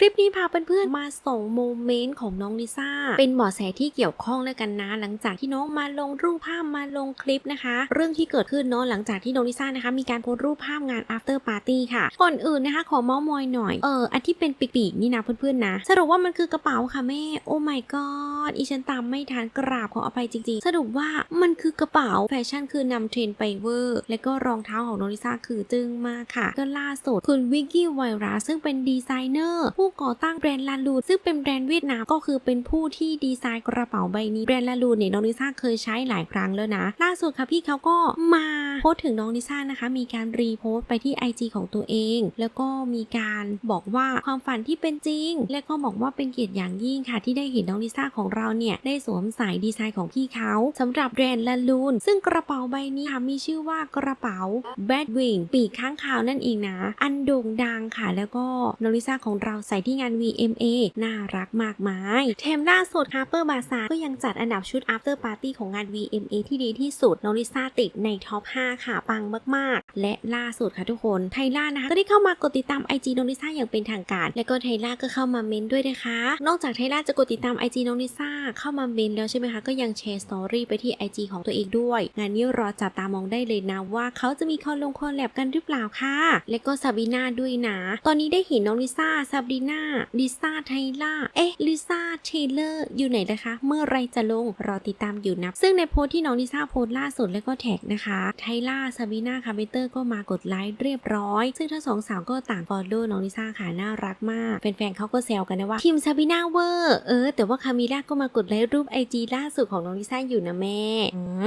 คลิปนี้พาเพื่อนๆมาส่งโมเมนต์ของน้องลิซ่า เป็นหมอแสที่เกี่ยวข้องแล้วกันนะ หลังจากที่น้องมาลงรูปภาพมาลงคลิปนะคะ เรื่องที่เกิดขึ้นเนาะหลังจากที่น้องลิซ่านะคะ มีการโพสต์รูปภาพงาน after party ค่ะ ก่อนอื่นนะคะ ขอเมาส์มอยหน่อย เอออันที่เป็นปีกๆนี่นะเพื่อนๆนะ สรุปว่ามันคือกระเป๋าค่ะแม่ โอ้ my god อีฉันตามไม่ทันกราบขออภัยจริงๆ สรุปว่ามันคือกระเป๋าแฟชั่นคือนำเทรนไปเวอร์ และก็รองเท้าของน้องลิซ่าคือจึ้งมากค่ะ ก็ล่าสุดคุณวิกกี้ไวรัสซึ่งเป็นดีไซเนอร์ผู้ก่อตั้งแบรนด์ลาลูซึ่งเป็นแบรนด์เวียดนามก็คือเป็นผู้ที่ดีไซน์กระเป๋าใบนี้แบรนด์ลาลูเนี่ยน้องลิซ่าเคยใช้หลายครั้งแล้วนะ ล่าสุดค่ะพี่เขาก็มา พสถึงน้องลิซ่านะคะ มีการรีโพสต์ไปที่ IG ของตัวเอง แล้วก็มีการบอกว่าความฝันที่เป็นจริง และก็บอกว่าเป็นเกียรติอย่างยิ่งค่ะ ที่ได้เห็นน้องลิซ่าของเราเนี่ย ได้สวมใส่ดีไซน์ของพี่เขาสำหรับแบรนด์ลาลูน ซึ่งกระเป๋าใบนี้ค่ะมีชื่อว่ากระเป๋า Batwing ปีกข้างคาวนั่นเองนะ อันโด่งดังค่ะ แล้วก็น้องลิซ่าของเราใส่ที่งาน VMA น่ารักมากมายแถมล่าสุด Harper Bazaar ก็ยังจัดอันดับชุด After Party ของงาน VMA ที่ดีที่สุดน้องลิซ่าติดในท็อป5ค่ะ ปังมากๆ และล่าสุดค่ะทุกคนไทล่านะคะก็ได้เข้ามากดติดตาม IG น้องลิซ่าอย่างเป็นทางการ และก็ไทล่าก็เข้ามาเมนด้วยนะคะ นอกจากไทล่าจะกดติดตาม IG น้องลิซ่าเข้ามาเมนแล้วใช่ไหมคะก็ยังแชร์สตอรี่ไปที่ IG ของตัวเองด้วย งานนี้รอจับตามองได้เลยนะว่าเขาจะมีคอลลงคอลแลบกันหรือเปล่าค่ะ และก็ซาบีนาด้วยนะ ตอนนี้ได้เห็นน้องลิซ่าซาบีนาลิซ่าไทล่าเอ๊ะลิซ่าเทเลอร์อยู่ไหนนะคะ เมื่อไรจะลงรอติดตามอยู่นะซึ่งในโพสที่น้องลิซ่าโพสล่าสุดแล้วก็แท็กนะคะไทล่าซาบีนาคาเบเตอร์ก็มากดไลค์เรียบร้อย ซึ่งทั้งสองสาวก็ต่างฟอลโล่น้องลิซ่าค่ะน่ารักมากแฟนๆเขาก็แซวกันนะว่าทีมซาบีนาเวอร์เออแต่ว่าคามิล่าก็มากดไลค์รูปไอจีล่าสุดของน้องลิซ่าอยู่นะแม่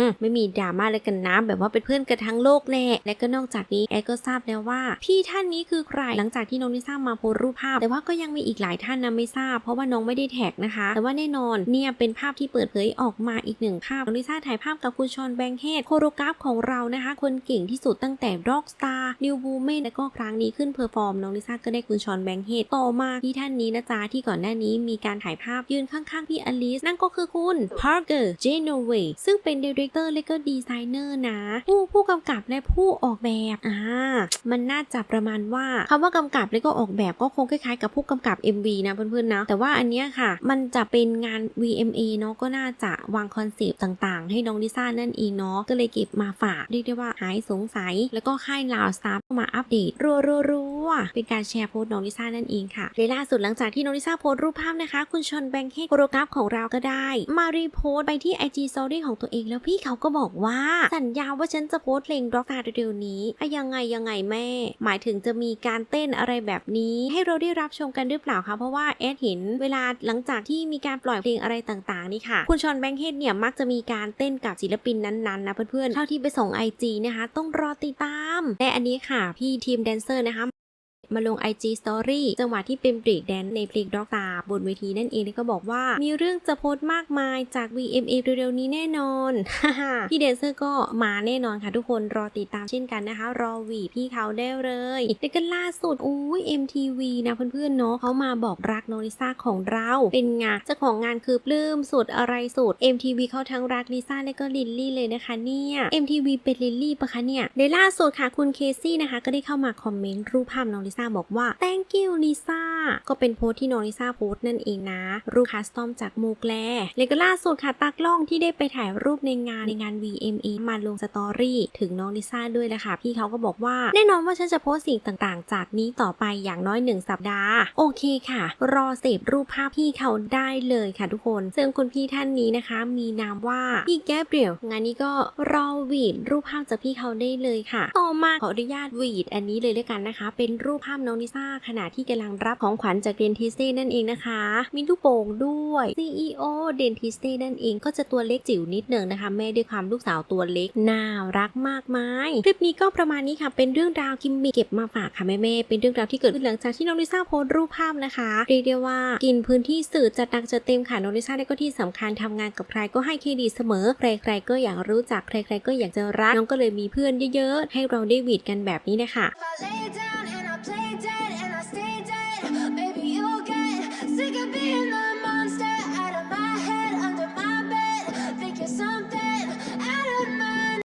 มไม่มีดราม่าเลยกันนะแบบว่าเป็นเพื่อนกันทั้งโลกแหละและก็นอกจากนี้แอดก็ทราบแล้วว่า พี่ท่านนี้คือใครหลังจากที่น้องลิซ่ามาโพสรูปภาพ แต่ว่าก็ยังมีอีกหลายท่านนะไม่ทราบ เพราะว่าน้องไม่ได้แท็กนะคะ แต่ว่าแน่นอนเนี่ยเป็นภาพที่เปิดเผยออกมาอีกหนึ่งภาพน้องลิซ่าถ่ายภาพกับคุณชอนแบงเฮดโคโรกราฟของเรานะคะคนเก่งที่สุดตั้งแต่ Rockstar New Woman และก็ครั้งนี้ขึ้นเพอร์ฟอร์มน้องลิซ่าก็ได้คุณชอนแบงเฮดต่อมาที่ท่านนี้นะจ๊ะที่ก่อนหน้านี้มีการถ่ายภาพยืนข้างๆพี่อลิสนั่นก็คือคุณ Parker Genoway ซึ่งเป็นดีเรคเตอร์และก็ดีไซเนอร์นะ ผู้ผู้กำกับและผู้ออกแบบอ่ามันน่าจะประมาณว่าคำว่ากำกับและก็ออกแบบก็คงคล้ายๆกับผู้กำกับ MV นะเพื่อนๆนะแต่ว่าอันเนี้ยค่ะ มันจะเป็นงาน VMA เนาะก็น่าจะวางคอนเซปต์ต่างๆ ให้น้องลิซ่านั่นเองเนาะก็เลยเก็บมาฝากเรียกได้ว่าหายสงสัย แล้วก็ค่ายลาวสตาร์ มาอัปเดตรัวๆเป็นการแชร์โพสต์น้องลิซ่านั่นเองค่ะและล่าสุดหลังจากที่น้องลิซ่าโพสต์รูปภาพนะคะ คุณชนแบงค์เฮดโคโรกราฟของเราก็ได้ มารีโพสต์ไปที่ IG Story ของตัวเองแล้วพี่เขาก็บอกว่า สัญญาว่าฉันจะโพสต์เพลงร็อกตาเร็วๆนี้อะยังไงยังไงแม่ หมายถึงจะมีการเต้นอะไรแบบนี้ ให้เราได้รับชมกันหรือเปล่าคะเพราะว่าแอดเห็นเวลาหลังจากที่มีการปล่อยเพลงอะไรต่างๆนี่ค่ะ คุณชอนแบงค์เฮดเนี่ยมักจะมีการเต้นกับศิลปินนั้นๆนะเพื่อนๆเท่าที่ไปส่ง IG นะคะ ต้องรอติดตามและอันนี้ค่ะพี่ทีมแดนเซอร์นะคะ มาลง IG Story จังหวะที่เป็นบรีกแดนในเพลงด็อกตาบนเวทีนั่นเองที่ก็บอกว่า มีเรื่องจะโพสต์มากมายจาก VMA เร็วๆนี้แน่นอนพี่แดนเซอร์ก็มาแน่นอนค่ะทุกคนรอติดตามเช่นกันนะคะ รอวีพี่เขาได้เลยแล้วก็ล่าสุดอุ้ย MTV นะเพื่อนๆเนาะเขามาบอกรักโนลิซ่าของเราเป็นไงานเจ้าของงานคือปลื้มสุดอะไรสุด MTV เขาทั้งรักลิซ่าและก็ลิลลี่เลยนะคะเนี่ย MTV เป็นลิลลี่ปะคะเนี่ยในล่าสุดค่ะคุณเคซี่นะคะ ก็ได้เข้ามาคอมเมนต์รูปภาพน้องลิซ่าาบอกว่า thank you Lisa ก็เป็นโพสที่น้องลิซ่าโพสนั่นเองนะ รูปคัสตอมจากโมแกลแลก็ล่าสุดค่ะตากล้องที่ได้ไปถ่ายรูปในงานในงาน VMA มาลงสตอรี่ถึงน้องลิซ่าด้วยแหละค่ะ พี่เขาก็บอกว่า แน่นอนว่าฉันจะโพสสิ่งต่างๆ จากนี้ต่อไปอย่างน้อย 1 สัปดาห์ โอเคค่ะ รอเสพรูปภาพพี่เขาได้เลยค่ะทุกคน ซึ่งคุณพี่ท่านนี้นะคะ มีนามว่าพี่แกเบรียลงานนี้ก็รอวีดรูปภาพจากพี่เขาได้เลยค่ะ ต่อมาขออนุญาตวีดอันนี้เลยด้วยกันนะคะ เป็นรูปภาพน้องลิซ่าขณะที่กำลังรับของขวัญจากเดนทิสเต้นั่นเองนะคะ มีลูกโป่งด้วย CEO เดนทิสเต้นั่นเองก็จะตัวเล็กจิ๋วนิดหนึ่งนะคะ แม่ด้วยความลูกสาวตัวเล็ก น่ารักมากมายคลิปนี้ก็ประมาณนี้ค่ะ เป็นเรื่องราวกิมมิคเก็บมาฝากค่ะแม่ๆเป็นเรื่องราวที่เกิดขึ้นหลังจากที่น้องลิซ่าโพสรูปภาพนะคะเรียกได้ว่ากินพื้นที่สื่อจัดหนักจัดเต็มค่ะน้องลิซ่าได้ก็ที่สำคัญทำงานกับใครก็ให้เครดิตเสมอ ใครๆก็อยากรู้จักใครๆก็อยากจะรักน้องก็เลยมีเพื่อนเยอะๆ ให้เราได้วีดกันแบบนี้นะคะ